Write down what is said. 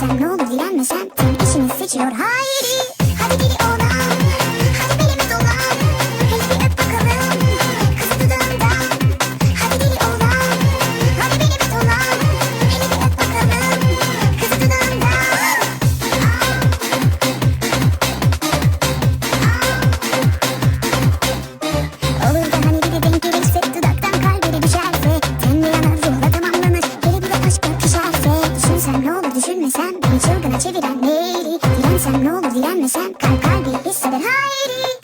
sen ne olur dilenme sen? Tüm işini seçiyor hayır Direnmesem beni çılgına çeviren neyli Dirensem ne olur direnmesem kalp kalbi hisseder. Hayri